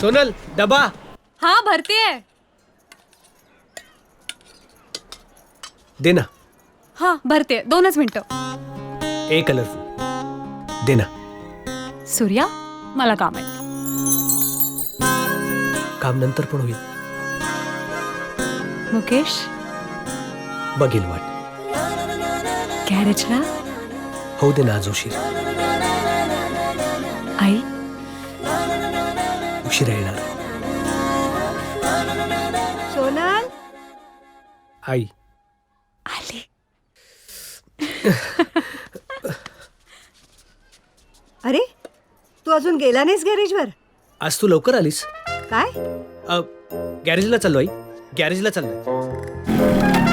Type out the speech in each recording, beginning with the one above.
सोनल डबा. हा भरतीये दे ना हा भरते दोनच मिनिटं. ए कलरफुल दे ना सूर्या मला काम आहे. काम नंतर पण होईल. मुकेश. बघेल वाट. गॅरेजला? होऊ दे ना आज उशीर उशिरा येणार सोनल? आई. आली. अरे तू अजून गेला नाहीस गॅरेजवर? आज तू लवकर आलीस. काय? अ, गॅरेजला चाललो आई गॅरेजला चाललोय.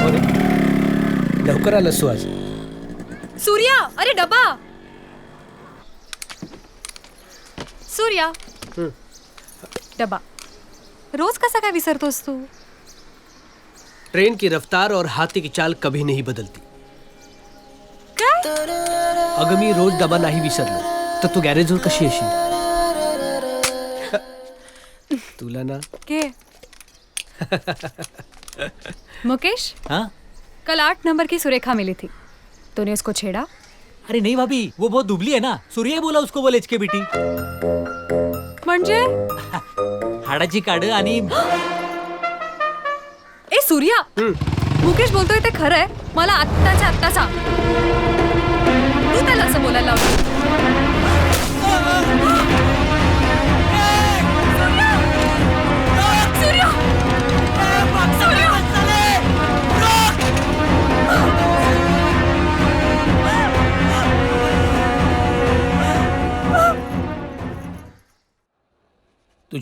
हो रे. लवकर आलास तू आज. सूर्या अरे डबा. सूर्या. हं. डबा रोज कसा काय विसरतोस तू? ट्रेन की रफ्तार और हाथी की चाल कभी नहीं बदलती। काय? अगं मी रोज डबा नाही विसरलो तर तू गॅरेजवर कशी येशील तुला ना। के? मुकेश? हाँ? कल आठ नंबर की सुरेखा मिली थी। तूने उसको छेड़ा? अरे नहीं भाभी वो बहुत दुबली है ना। सूर्य बोला उसको बोले के बेटी। म्हणजे? हाडाची काढ आणि ए सूर्या! मुकेश बोलतोय ते खरं आहे मला आत्ताच्या आत्ता सांग. तू त्याला असं बोलायला लावलं.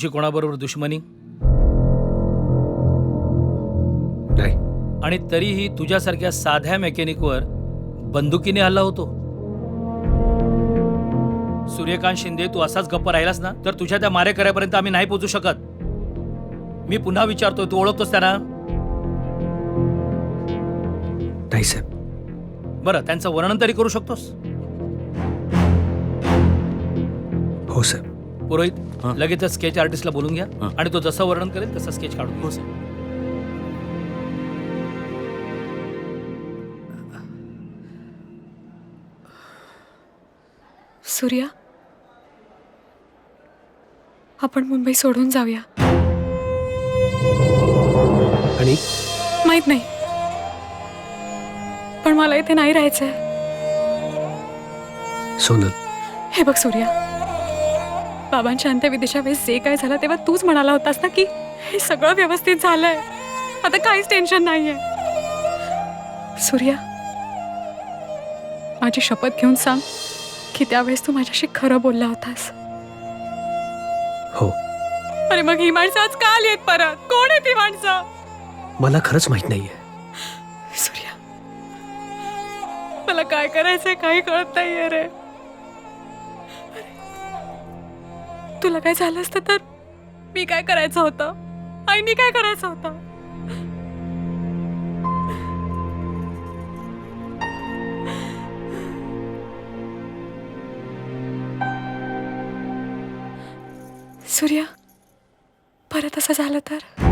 तुझी कोणाबरोबर दुश्मनी? नाही. आणि तरीही तुझ्यासारख्या साध्या मेकॅनिकवर बंदुकीने हल्ला होतो? सूर्यकांत शिंदे तू असाच गप्प राहिलास ना? तर तुझ्या त्या मारेकऱ्यापर्यंत आम्ही नाही पोहोचू शकत. मी पुन्हा विचारतोय तू ओळखतोस त्यांना? नाही साहेब. बरं त्यांचं वर्णन तरी करू शकतोस? हो साहेब. पुरोहित हां. लगेच स्केच आर्टिस्टला बोलून घ्या हां. आणि तो जसं वर्णन करेल तसं स्केच काढून घ्या. सूर्या आपण मुंबई सोडून जाऊया. आणि? माहीत नाही. पण मला इथे नाही राहायचंय. सोनल. हे बघ सूर्या बाबांच्या अंत्यविधीच्या वेळेस जे काय झालं तेव्हा तूच म्हणाला होतास ना की हे सगळं व्यवस्थित झालंय. आता काहीच टेन्शन नाहीये. सूर्या माझी शपथ घेऊन सांग की त्यावेळेस तू माझ्याशी खरं बोलला होतास. हो. अरे मग ही माणसं आज का आली आहेत परत? कोण आहे ती माणसं? मला खरंच माहीत नाहीये. सूर्या मला काय करायचंय काही कळत नाहीये रे. तुला काय झालं असतं तर मी काय करायचं होतं? आईनी काय करायचं होतं? सूर्या परत असं झालं तर?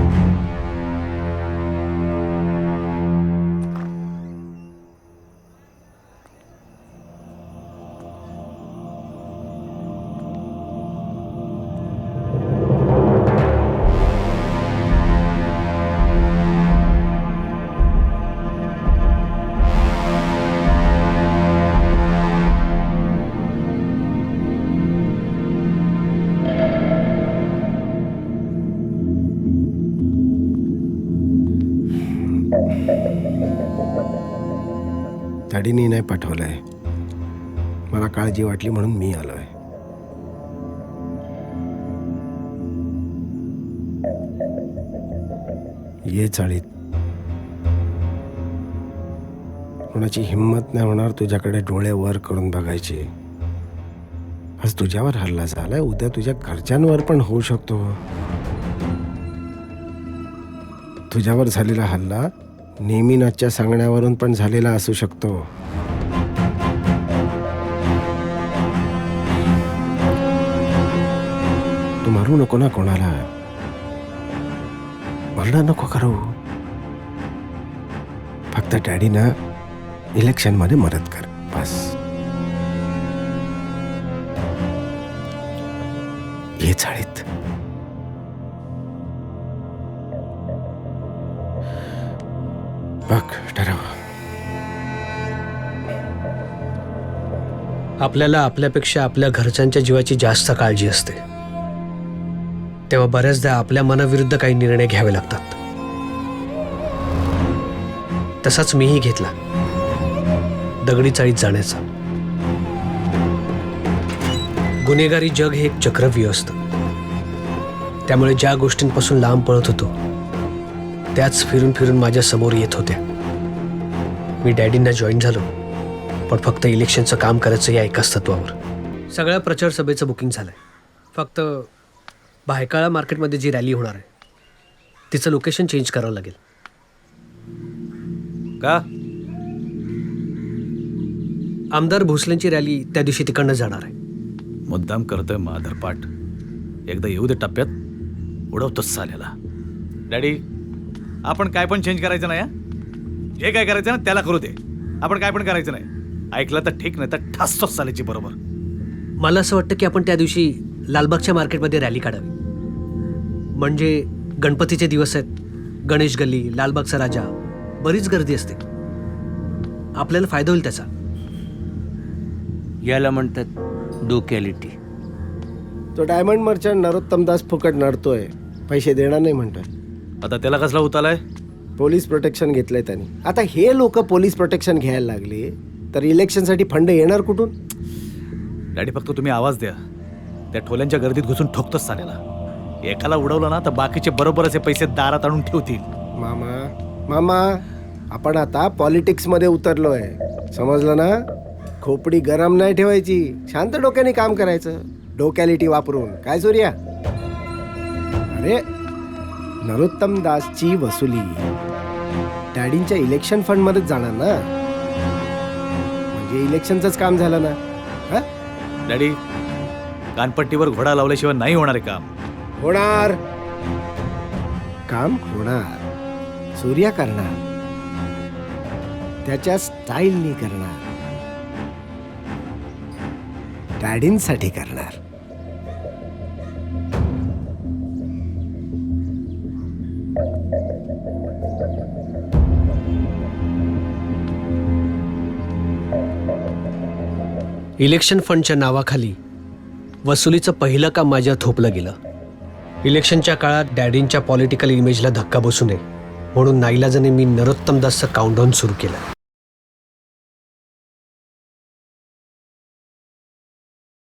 ताडीने नाही पाठवलंय. मला काळजी वाटली म्हणून मी आलोय. ये चाळीत. कोणाची हिंमत नाही होणार तुझ्याकडे डोळे वर करून बघायचे. आज तुझ्यावर हल्ला झालाय उद्या तुझ्या घरच्यांवर पण होऊ शकतो. तुझ्यावर झालेला हल्ला नेहमीनाथच्या सांगण्यावरून पण झालेला असू शकतो. तू मारू नको ना कोणाला. मरणार नको करू. फक्त डॅडीना इलेक्शनमध्ये मदत कर बस. ये चाळीत. बघ ठरव. आपल्याला आपल्यापेक्षा आपल्या घरच्यांच्या जीवाची जास्त काळजी असते. तेव्हा बऱ्याचदा आपल्या मनाविरुद्ध काही निर्णय घ्यावे लागतात. तसाच मीही घेतला. दगडी चाळीत जाण्याचा. गुन्हेगारी जग हे एक चक्रव्यूह असतं. त्यामुळे ज्या गोष्टींपासून लांब पळत होतो त्याच फिरून फिरून माझ्यासमोर येत होत्या मी डॅडींना जॉईन झालो पण फक्त इलेक्शनचं काम करायचं या एकाच तत्वावर. सगळ्या प्रचार सभेचं बुकिंग झालंय. फक्त भायकाळा मार्केटमध्ये जी रॅली होणार आहे तिचं लोकेशन चेंज करावं लागेल. का? आमदार भोसलेंची रॅली त्या दिवशी तिकडनं जाणार आहे. मुद्दाम करतोय माधरपाट. एकदा येऊ दे टप्प्यात. उडवतोच चालेला डॅडी आपण काय पण चेंज करायचं नाही हं? जे काय करायचं ना त्याला करू दे. आपण काय पण करायचं नाही. ऐकलं तर ठीक नाही तर ठासतोच चालायची बरोबर. मला असं वाटतं की आपण त्या दिवशी लालबागच्या मार्केटमध्ये रॅली काढावी. म्हणजे गणपतीचे दिवस आहेत गणेश गल्ली लालबागचा राजा बरीच गर्दी असते. आपल्याला फायदा होईल त्याचा. याला म्हणतात डोकॅलिटी तो डायमंड मर्चंट नरोत्तम दास फुकट नडतोय पैसे देणार नाही म्हणतोय. आता त्याला कसला उतालाय पोलीस प्रोटेक्शन घेतलंय त्यांनी. आता हे लोक पोलीस प्रोटेक्शन घ्यायला लागले तर इलेक्शनसाठी फंड येणार कुठून? डॅडी फक्त तुम्ही आवाज द्या. त्या ठोल्यांच्या गर्दीत घुसून ठोकतोच चालेला एकाला उडवलं ना तर बाकीचे बरोबरच हे पैसे दारात आणून ठेवतील. मामा मामा आपण आता पॉलिटिक्समध्ये उतरलोय. समजलं ना? खोपडी गरम नाही ठेवायची. शांत डोक्याने काम करायचं. डोक्यालिटी वापरून. काय सूर्या? अरे नरोत्तम दासची वसुली. डॅडींच्या इलेक्शन फंड मध्येच जाणार ना? म्हणजे इलेक्शनचंच काम झालं ना? हा? डॅडी कानपट्टीवर घोडा लावल्याशिवाय नाही होणार आहे काम. होणार. काम होणार. सूर्या करणार. त्याच्या स्टाईलनी करणार. डॅडींसाठी करणार. इलेक्शन फंडच्या नावाखाली वसुलीचं पहिलं काम माझ्या थोपलं गेलं. इलेक्शनच्या काळात डॅडींच्या पॉलिटिकल इमेजला धक्का बसू नये म्हणून नाईलाजाने मी नरोत्तम दासचं काउंटडाऊन सुरू केलं.